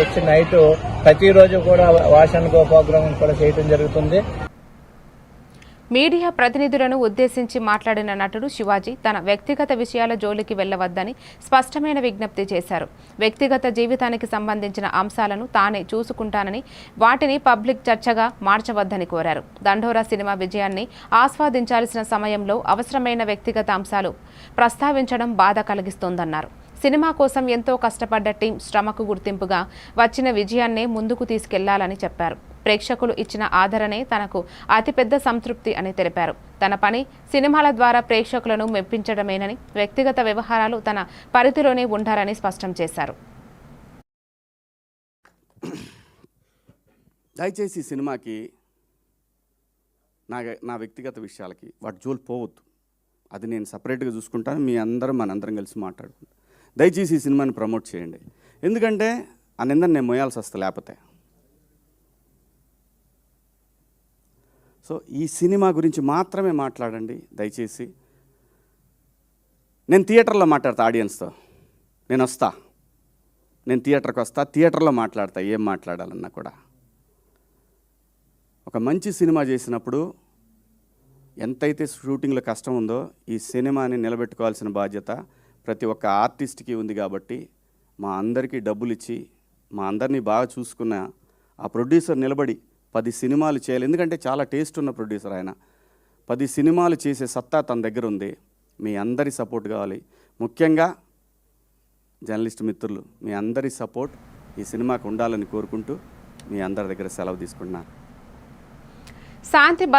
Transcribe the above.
వచ్చి నైట్ ప్రతిరోజు కూడా వాషన్ అండ్ కూడా చేయడం జరుగుతుంది. మీడియా ప్రతినిధులను ఉద్దేశించి మాట్లాడిన నటుడు శివాజీ తన వ్యక్తిగత విషయాల జోలికి వెళ్ళవద్దని స్పష్టమైన విజ్ఞప్తి చేశారు. వ్యక్తిగత జీవితానికి సంబంధించిన అంశాలను తానే చూసుకుంటానని వాటిని పబ్లిక్ చర్చగా మార్చవద్దని కోరారు. దండోరా సినిమా విజయాన్ని ఆస్వాదించాల్సిన సమయంలో అవసరమైన వ్యక్తిగత అంశాలు ప్రస్తావించడం బాధ కలిగిస్తోందన్నారు. సినిమా కోసం ఎంతో కష్టపడ్డ టీం శ్రమకు గుర్తింపుగా వచ్చిన విజయాన్నే ముందుకు తీసుకెళ్ళాలని చెప్పారు. ప్రేక్షకులు ఇచ్చిన ఆదరణే తనకు అతిపెద్ద సంతృప్తి అని తెలిపారు. తన పని సినిమాల ద్వారా ప్రేక్షకులను మెప్పించడమేనని వ్యక్తిగత వ్యవహారాలు తన పరిధిలోనే ఉండాలని స్పష్టం చేశారు. దయచేసి సినిమాకి నా నా వ్యక్తిగత విషయాలకి వాటి జోలు పోవద్దు. అది నేను సపరేట్గా చూసుకుంటాను. మీ అందరం మనందరం కలిసి మాట్లాడుకుంటాం. దయచేసి ఈ సినిమాని ప్రమోట్ చేయండి. ఎందుకంటే ఆ నిందని నేను మోయాల్సి వస్తా లేకపోతే. సో ఈ సినిమా గురించి మాత్రమే మాట్లాడండి దయచేసి. నేను థియేటర్లో మాట్లాడతా ఆడియన్స్తో. నేను వస్తా. నేను థియేటర్కి వస్తా థియేటర్లో మాట్లాడతా ఏం మాట్లాడాలన్నా కూడా. ఒక మంచి సినిమా చేసినప్పుడు ఎంతైతే షూటింగ్లో కష్టం ఉందో ఈ సినిమాని నిలబెట్టుకోవాల్సిన బాధ్యత ప్రతి ఒక్క ఆర్టిస్ట్కి ఉంది కాబట్టి మా అందరికీ డబ్బులు ఇచ్చి మా అందరినీ బాగా చూసుకున్న ఆ ప్రొడ్యూసర్ నిలబడి పది సినిమాలు చేయాలి. ఎందుకంటే చాలా టేస్ట్ ఉన్న ప్రొడ్యూసర్ ఆయన. పది సినిమాలు చేసే సత్తా తన దగ్గర ఉంది. మీ అందరి సపోర్ట్ కావాలి. ముఖ్యంగా జర్నలిస్ట్ మిత్రులు మీ అందరి సపోర్ట్ ఈ సినిమాకు ఉండాలని కోరుకుంటూ మీ అందరి దగ్గర సెలవు తీసుకుంటున్నాను. శాంతి